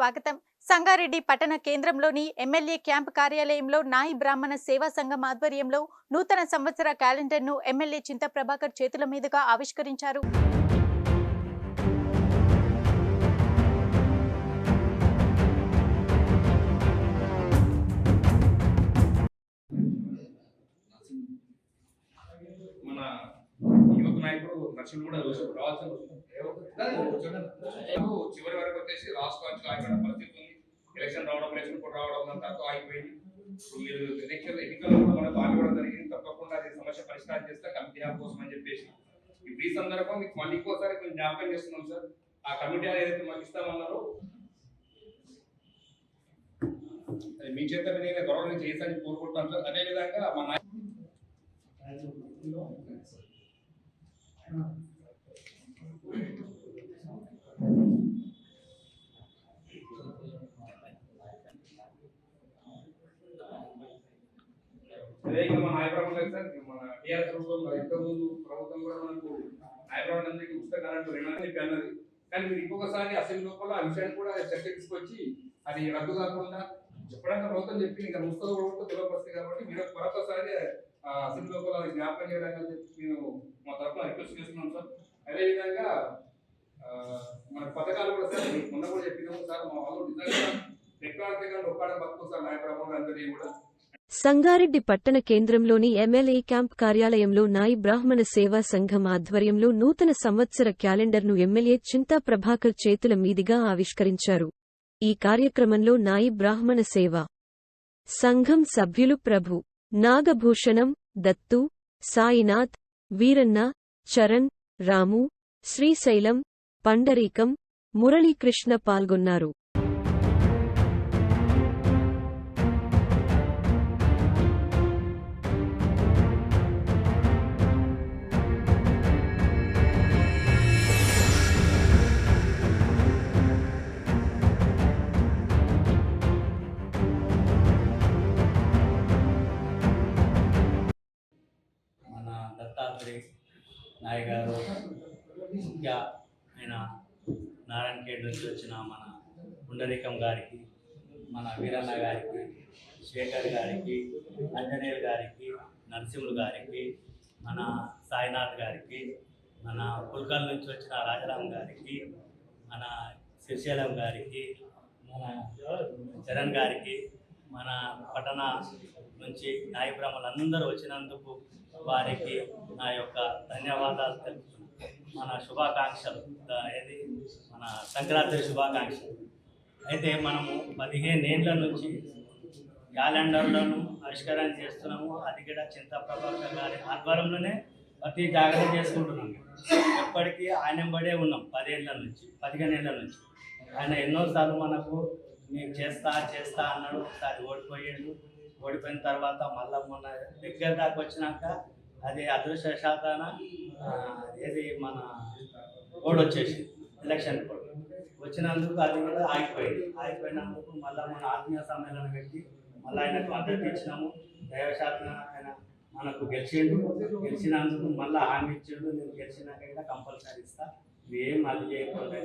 స్వాగతం. సంగారెడ్డి పట్టణ కేంద్రంలోని ఎమ్మెల్యే క్యాంప్ కార్యాలయంలో నాయి బ్రాహ్మణ సేవా సంఘం ఆధ్వర్యంలో నూతన సంవత్సర క్యాలెండర్ను ఎమ్మెల్యే చింత ప్రభాకర్ చేతుల మీదుగా ఆవిష్కరించారు. నాయకుడు నర్సులు కూడా రావాల్సిన చివరి వరకు వచ్చేసి రాష్ట్రానికి ఆగిపోయిన పరిస్థితి ఉంది. ఎలక్షన్ రావడం ఎలక్షన్ కూడా రావడం తక్కువ ఆగిపోయింది. మీరు ఎలక్షన్ ఎన్నికల్లో కూడా మనకు పాల్గొనడం జరిగింది. తప్పకుండా అది సమస్య పరిష్కారం చేస్తే కమిటీ హాల్ కోసం అని చెప్పేసి. ఇప్పుడు ఈ సందర్భం మీకు మళ్ళీ ఇంకోసారి మేము జ్ఞాపకం చేస్తున్నాం సార్. ఆ కమిటీ ఏదైతే మాకు ఇస్తామన్నారో. అది మీ చేత నేను గౌరవం చేయాలని కోరుకుంటున్నాను సార్. అదేవిధంగా మా నాయకులు అదే ఇంకా మన లేదు సార్. మన ప్రభుత్వం ఇంతకుముందు ప్రభుత్వం కూడా మనకు నాయకురావు అందరికీ ఉచిత కరెంటు అన్నది. కానీ మీరు ఇంకొకసారి అసెంబ్లీ లోపల ఆ విషయాన్ని కూడా చర్చ తీసుకొచ్చి అది రద్దు కాకుండా ఎప్పుడైనా ప్రభుత్వం చెప్పింది ఇంకా ముస్తలు కూడా తెలియపరుస్తుంది కాబట్టి మీరు మరొకసారి అసెంబ్లీ లోపల జ్ఞాపకం చేయడానికి అని చెప్పి మేము మా తరఫున రిక్వెస్ట్ చేస్తున్నాను సార్. అదేవిధంగా మన పథకాలు కూడా సార్ మీకు మొన్న కూడా చెప్పినాము సార్ మా వాళ్ళు నిజంగా టెక్నాలజీగా ఒక్కడ బతుకు సార్ నాయకురావు అందరినీ కూడా. సంగారెడ్డి పట్టణ కేంద్రంలోని ఎమ్మెల్యే క్యాంప్ కార్యాలయంలో నాయి బ్రాహ్మణ సేవా సంఘం ఆధ్వర్యంలో నూతన సంవత్సర క్యాలెండర్ను ఎమ్మెల్యే చింతా ప్రభాకర్ చేతుల మీదిగా ఆవిష్కరించారు. ఈ కార్యక్రమంలో నాయి బ్రాహ్మణ సేవ సంఘం సభ్యులు ప్రభు నాగభూషణం దత్తు సాయినాథ్ వీరన్న చరణ్ రాము శ్రీశైలం పండరీకం మురళీకృష్ణ పాల్గొన్నారు. ముఖ్యంగా ఆయన నారాయణఖేడ్ నుంచి వచ్చిన మన పుండరీకం గారికి మన వీరన్న గారికి శేఖర్ గారికి అంజనేయులు గారికి నరసింహులు గారికి మన సాయినాథ్ గారికి మన పుల్కల్ నుంచి వచ్చిన రాజారాం గారికి మన శ్రీశైలం గారికి మన చరణ్ గారికి మన పట్టణ నుంచి నాయ వచ్చినందుకు వారికి నా యొక్క ధన్యవాదాలు తెలుపుతున్నాను. మన శుభాకాంక్షలు. ఏది? మన సంక్రాంతి శుభాకాంక్షలు. అయితే మనము పదిహేను ఏళ్ళ నుంచి క్యాలెండర్లను ఆవిష్కరణ చేస్తున్నాము. అది కూడా చింత ప్రభాకర్ గారి ఆధ్వర్యంలోనే ప్రతి జాగ్రత్త చేసుకుంటున్నాం ఎప్పటికీ ఆయన బడే ఉన్నాం పదేళ్ళ నుంచి పదిహేను ఏళ్ళ నుంచి. ఆయన ఎన్నోసార్లు మనకు నేను చేస్తా చేస్తా అన్నాడు. ఒకసారి ఓడిపోయాడు. ఓడిపోయిన తర్వాత మళ్ళా మొన్న దగ్గర దాకా వచ్చినాక అది అదృష్ట శాతాన ఏది మన కోడ్ వచ్చేసి ఎలక్షన్ కోడ్ వచ్చినందుకు అది కూడా ఆగిపోయింది. ఆగిపోయినందుకు మళ్ళీ మన ఆత్మీయ సమ్మేళనం పెట్టి మళ్ళీ ఆయనకు మద్దతు ఇచ్చినాము. దైవశాతం ఆయన మనకు గెలిచిండు. గెలిచినందుకు మళ్ళీ హామీ ఇచ్చిండు. నేను గెలిచినాక కూడా కంపల్సరీ ఇస్తా. ఏం అది చేయకుండా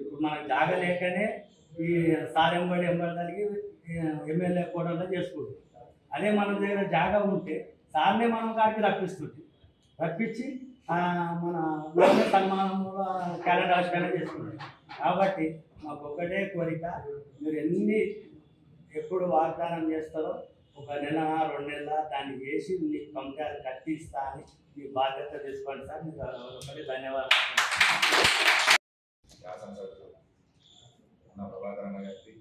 ఇప్పుడు మనకు జాగలేకనే ఈ సార్ ఎంబడి ఎంబడి కలిగి ఎమ్మెల్యే కోటలో చేసుకుంటాం అదే మన దగ్గర జాగా ఉంటే దాన్నే మనం గారికి రప్పిస్తుంది రప్పించి మన మనమే సన్మానంలో క్యాలెండర్ ఆవిష్కరణ చేసుకుంటాం కాబట్టి మాకు ఒకటే కోరిక మీరు ఎన్ని ఎప్పుడు వాగ్దానం చేస్తారో ఒక నెల రెండు నెలల దాన్ని చేసి మీకు పంపారు కట్టిస్తా అని మీ బాధ్యత తీసుకోండి సార్. మీకు ఒకటి ధన్యవాదాలు. శాసనసభ్యులు ఉన్న గారికి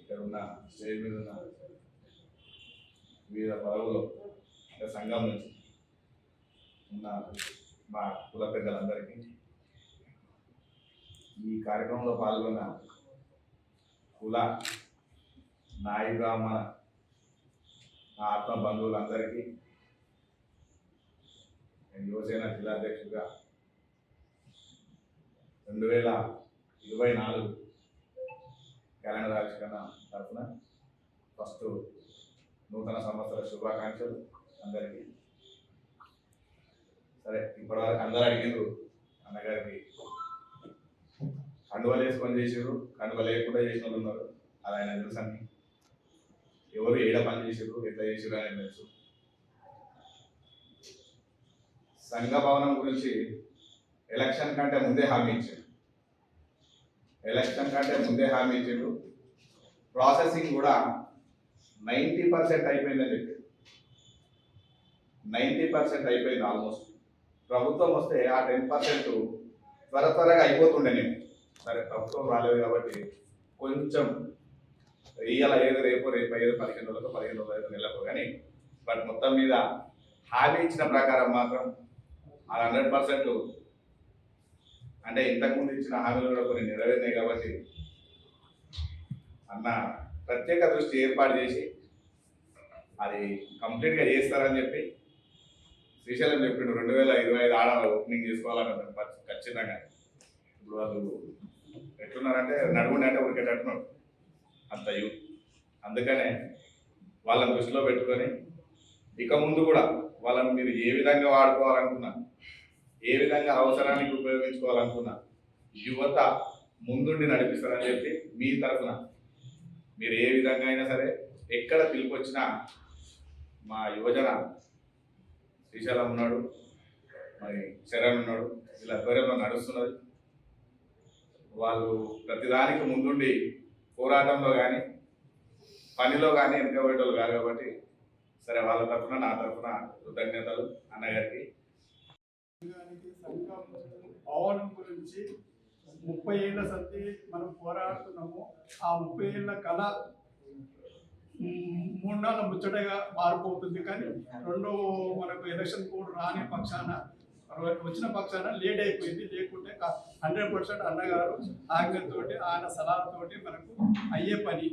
ఇక్కడ ఉన్న స్టేజ్ మీద ఉన్న వివిధ పదవులు సంఘం నుంచి ఉన్న మా కుల పెద్దలందరికీ ఈ కార్యక్రమంలో పాల్గొన్న కుల నాయి బ్రాహ్మణ నా ఆత్మ బంధువులందరికీ నేను యువసేన జిల్లాధ్యక్షుడిగా రెండు వేల ఇరవై నాలుగు క్యాలెండర్ ఆవిష్కరణ తరఫున ఫస్ట్ నూతన సంవత్సర శుభాకాంక్షలు అందరికీ. సరే ఇప్పటివరకు అందరూ అడిగిండ్రు అన్నగారికి. కండువలు వేసుకొని చేసారు కండువ లేకుండా చేసిన వాళ్ళు ఉన్నారు. అది ఆయన తెలుసు అన్ని ఎవరు ఏడ పని చేసారు ఎట్లా చేసారు అని తెలుసు. సంఘ భవనం గురించి ఎలక్షన్ కంటే ముందే హామీ ఇచ్చారు. ఎలక్షన్ కంటే ముందే హామీ ఇచ్చారు. ప్రాసెసింగ్ కూడా నైంటీ పర్సెంట్ అయిపోయిందని చెప్పి నైంటీ పర్సెంట్ అయిపోయింది ఆల్మోస్ట్. ప్రభుత్వం వస్తే ఆ టెన్ పర్సెంట్ త్వర త్వరగా అయిపోతుండే నేను. సరే ప్రభుత్వం రాలేదు కాబట్టి కొంచెం ఇయ్యాల ఏదో రేపు రేపు ఐదు పదిహేను రోజులకు పదిహేను రోజులు ఐదు నెలలకు కానీ బట్ మొత్తం మీద హామీ ఇచ్చిన ప్రకారం మాత్రం అది హండ్రెడ్ పర్సెంట్ అంటే ఇంతకుముందు ఇచ్చిన హామీలు కూడా కొన్ని నెరవేరినాయి కాబట్టి అన్న ప్రత్యేక దృష్టి ఏర్పాటు చేసి అది కంప్లీట్గా చేస్తారని చెప్పి శ్రీశైలం చెప్పిండు. రెండు వేల ఇరవై ఐదు ఆడాలి ఓపెనింగ్ చేసుకోవాలన్నారు ఖచ్చితంగా. ఇప్పుడు వాళ్ళు ఎట్లున్నారంటే నడుముని అంటే ఉరికేటట్టున్నారు. అంత యూత్. అందుకనే వాళ్ళని దృష్టిలో పెట్టుకొని ఇక ముందు కూడా వాళ్ళని మీరు ఏ విధంగా వాడుకోవాలనుకున్నా ఏ విధంగా అవసరానికి ఉపయోగించుకోవాలనుకున్నా యువత ముందుండి నడిపిస్తారని చెప్పి మీ తరఫున మీరు ఏ విధంగా అయినా సరే ఎక్కడ పిలిపొచ్చినా మా యువజన శ్రీశైలం ఉన్నాడు మరి శరణ్ ఉన్నాడు ఇలా ధ్వర్యంలో నడుస్తున్నది. వాళ్ళు ప్రతిదానికి ముందుండి పోరాటంలో కానీ పనిలో కానీ వెనుకబెట్టేవాళ్ళు కాదు కాబట్టి సరే వాళ్ళ తరఫున నా తరఫున కృతజ్ఞతలు అన్నగారికి. సంఘం భవనం గురించి ముప్పై ఏళ్ళ సంధి మనం పోరాడుతున్నాము. ఆ ముప్పై ఏళ్ళ కళ మూడు నాలుగు ముచ్చటగా మారిపోతుంది. కానీ రెండో మనకు ఎలక్షన్ కోడ్ రాని పక్షాన వచ్చిన పక్షాన లేట్ అయిపోయింది. లేకుంటే హండ్రెడ్ పర్సెంట్ అన్నగారు ఆజ్ఞతోటి ఆయన సలహాతోటి మనకు అయ్యే పని.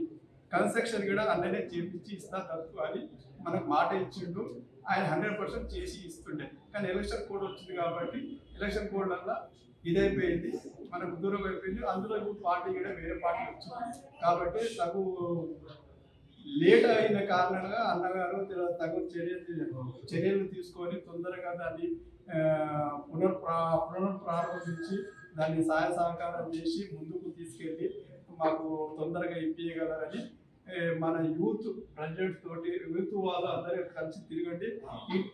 కన్స్ట్రక్షన్ కూడా అన్ననే చేపించి ఇస్తా తప్పు అని మనకు మాట ఇచ్చిండు. ఆయన హండ్రెడ్ పర్సెంట్ చేసి ఇస్తుండే. కానీ ఎలక్షన్ కోడ్ వచ్చింది కాబట్టి ఎలక్షన్ కోడ్ వల్ల ఇదైపోయింది మనకు దూరం అయిపోయింది. అందులో ఇప్పుడు పార్టీ కూడా వేరే పార్టీ వచ్చింది. కాబట్టి తగు లేట్ అయిన కారణంగా అన్నగారు తగు చర్యలు చర్యలు తీసుకొని తొందరగా దాన్ని పునర్ ప్రా- దాన్ని సహాయ సహకారం చేసి ముందుకు తీసుకెళ్ళి మాకు తొందరగా ఇప్పించగలరని మన యూత్ ప్రెసిడెంట్ తోటి యూత్ వాళ్ళు అందరూ కలిసి తిరగండి.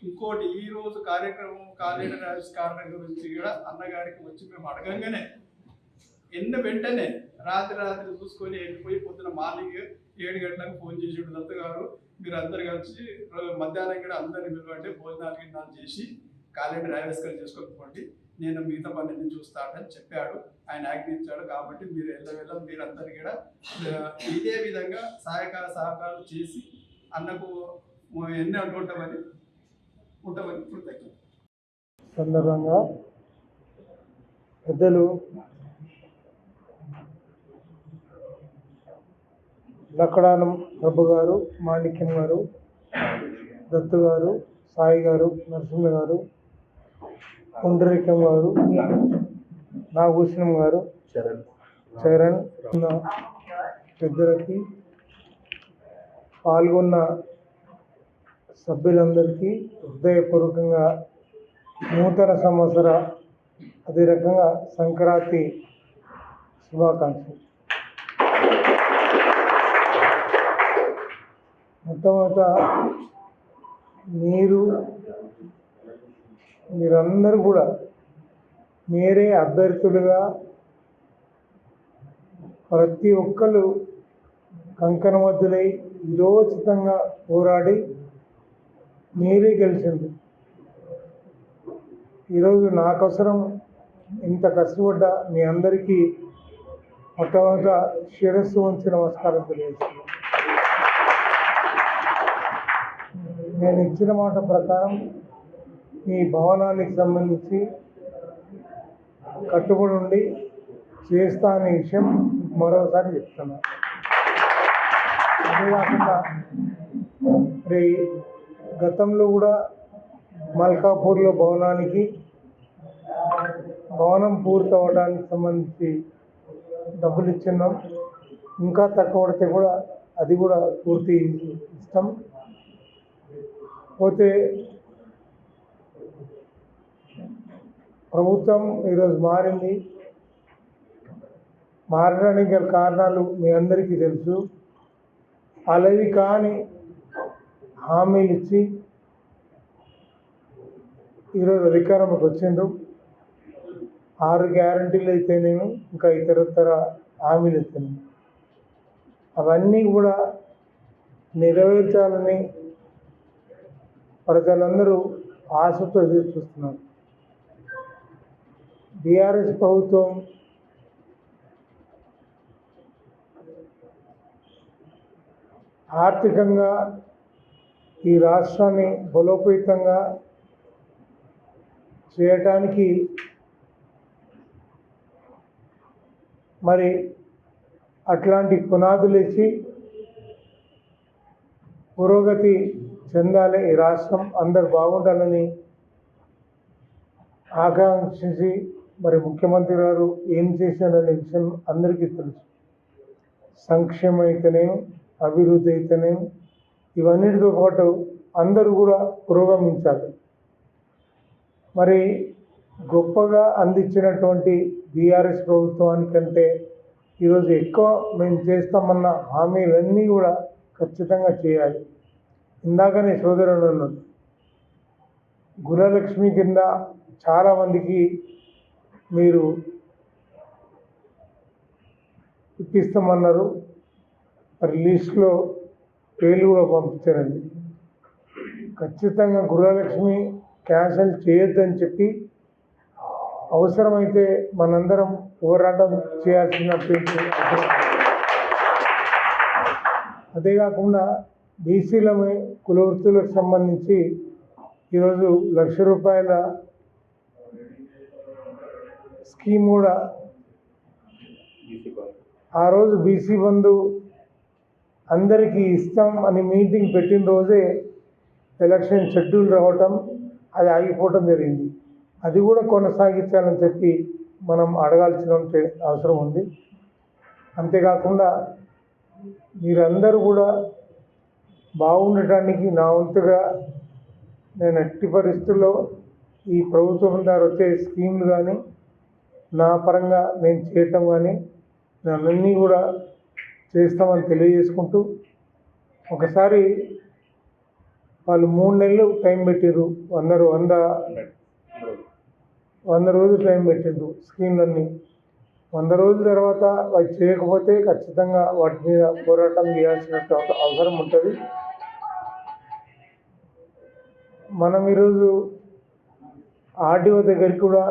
ఇంకోటి ఈ రోజు కార్యక్రమం కార్యాలయ ఆవిష్కరణ గురించి కూడా అన్నగారికి వచ్చి మేము అడగంగానే ఎన్న వెంటనే రాత్రి రాత్రి చూసుకొని వెళ్ళిపోయి పొద్దున మార్నింగ్ ఏడు గంటలకు ఫోన్ చేసి దత్త గారు మీరు అందరు కలిసి మధ్యాహ్నం కూడా అందరిని పిలవండి భోజనాలు గిన్నాలు చేసి క్యాలెండర్ ఆవిష్కరణ చేసుకోకపోండి నేను మిగతా పనిని చూస్తానని చెప్పాడు. ఆయన ఆజ్ఞించాడు కాబట్టి మీరు వెళ్ళ మీరందరూ కూడా ఇదే విధంగా సహాయకార సహకారాలు చేసి అన్నకు ఎన్ని అనుకుంటామని ఉంటామని కృతజ్ఞత. సందర్భంగా పెద్దలు లక్కడానం ప్రభు గారు మాణిక్యం గారు దత్తు గారు సాయి గారు నరసింహ గారు పుండరీకం గారు నాగభూషణం గారు చరణ్. చరణ్ పెద్దలకి పాల్గొన్న సభ్యులందరికీ హృదయపూర్వకంగా నూతన సంవత్సర అదే రకంగా సంక్రాంతి శుభాకాంక్షలు. మొట్టమొదట మీరు మీరందరూ కూడా మీరే అభ్యర్థులుగా ప్రతి ఒక్కరు కంకణబద్దులై విరోచితంగా పోరాడి మీరే గెలిచింది ఈరోజు నాకోసరం ఇంత కష్టపడ్డ మీ అందరికీ మొట్టమొదట శిరస్సు వంచి నమస్కారం తెలియజేస్తున్నాను. నేను ఇచ్చిన మాట ప్రకారం ఈ భవనానికి సంబంధించి కట్టుబడి ఉండి చేస్తా అనే విషయం మరోసారి చెప్తున్నాను అదే కాకుండా మరి గతంలో కూడా మల్కాపూర్లో భవనానికి భవనం పూర్తి అవడానికి సంబంధించి డబ్బులు ఇచ్చున్నాం. ఇంకా తక్కువ పడితే కూడా అది కూడా పూర్తి ఇష్టం పోతే ప్రభుత్వం ఈరోజు మారింది. మారడానికి గల కారణాలు మీ అందరికీ తెలుసు. అలవి కాని హామీలు ఇచ్చి ఈరోజు అధికారంలోకి వచ్చిండ్రు. ఆరు గ్యారంటీలు అయితేనేమి ఇంకా ఇతరతర హామీలు అయితేనేమి. అవన్నీ కూడా నెరవేర్చాలని ప్రజలందరూ ఆశతో ఎదురు చూస్తున్నారు బీఆర్ఎస్ ప్రభుత్వం ఆర్థికంగా ఈ రాష్ట్రాన్ని బలోపేతంగా చేయటానికి మరి అట్లాంటి పునాదులు ఇచ్చి పురోగతి చెందాలి ఈ రాష్ట్రం. అందరు బాగుండాలని ఆకాంక్షించి మరి ముఖ్యమంత్రి గారు ఏం చేశారనే విషయం అందరికీ తెలుసు. సంక్షేమం అయితేనే అభివృద్ధి అయితేనే ఇవన్నిటితో పాటు అందరూ కూడా పురోగమించాలి. మరి గొప్పగా అందించినటువంటి బీఆర్ఎస్ ప్రభుత్వానికంటే ఈరోజు ఎక్కువ మేము చేస్తామన్న హామీలన్నీ కూడా ఖచ్చితంగా చేయాలి. ఇందాకనే సోదరుడు అన్నాడు గుణలక్ష్మి కింద చాలామందికి మీరు ఇప్పిస్తామన్నారు మరి లిస్ట్లో పేర్లు కూడా పంపించారండి ఖచ్చితంగా గృహలక్ష్మి క్యాన్సిల్ చేయొద్దని చెప్పి అవసరమైతే మనందరం పోరాటం చేయాల్సినటువంటి అవసరం. అదే కాకుండా బీసీలమే కుల వృత్తులకు సంబంధించి ఈరోజు లక్ష రూపాయల స్కీమ్ కూడా ఆ రోజు బీసీ బంధు అందరికీ ఇస్తాం అని మీటింగ్ పెట్టిన రోజే ఎలక్షన్ షెడ్యూల్ రావటం అది ఆగిపోవటం జరిగింది. అది కూడా కొనసాగించాలని చెప్పి మనం అడగాల్సిన అవసరం ఉంది. అంతేకాకుండా మీరందరూ కూడా బాగుండటానికి నా వంతుగా నేను ఎట్టి పరిస్థితుల్లో ఈ ప్రభుత్వం ద్వారా వచ్చే స్కీములు కానీ నా పరంగా నేను చేయటం కానీ నన్నీ కూడా చేస్తామని తెలియజేసుకుంటూ ఒకసారి వాళ్ళు మూడు నెలలు టైం పెట్టారు వందరు వంద వంద రోజులు టైం పెట్టిండ్రు స్కీమ్లన్నీ వంద రోజుల తర్వాత అవి చేయకపోతే ఖచ్చితంగా వాటి మీద పోరాటం చేయాల్సిన అవసరం ఉంటుంది. మనం ఈరోజు ఆర్డీఓ దగ్గరికి కూడా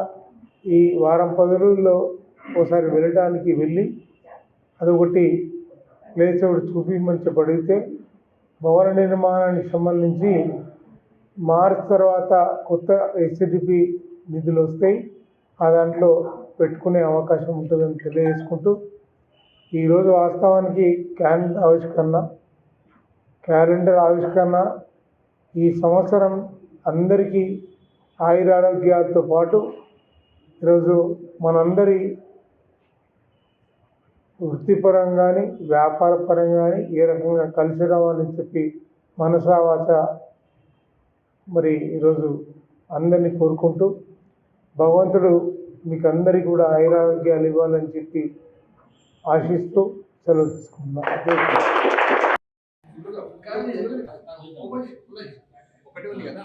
ఈ వారం పది రోజుల్లో ఒకసారి వెళ్ళడానికి వెళ్ళి అదొకటి ప్లేస్ ఒకటి చూపించమని చెప్పి భవన నిర్మాణానికి సంబంధించి మార్చ్ తర్వాత కొత్త ఎస్సిడిపి నిధులు వస్తాయి. ఆ దాంట్లో పెట్టుకునే అవకాశం ఉంటుందని తెలియజేసుకుంటూ ఈరోజు వాస్తవానికి క్యాలెండర్ ఆవిష్కరణ క్యాలెండర్ ఆవిష్కరణ ఈ సంవత్సరం అందరికీ ఆయురారోగ్యాలతో పాటు ఈరోజు మనందరి వృత్తిపరం కానీ వ్యాపార పరంగా కానీ ఏ రకంగా కలిసి రావాలని చెప్పి మనసావాస మరి ఈరోజు అందరినీ కోరుకుంటూ భగవంతుడు మీకు అందరికీ కూడా ఐరారోగ్యాలు ఇవ్వాలని చెప్పి ఆశిస్తూ సెలవు తీసుకుందాం ఒకటి ఉంది కదా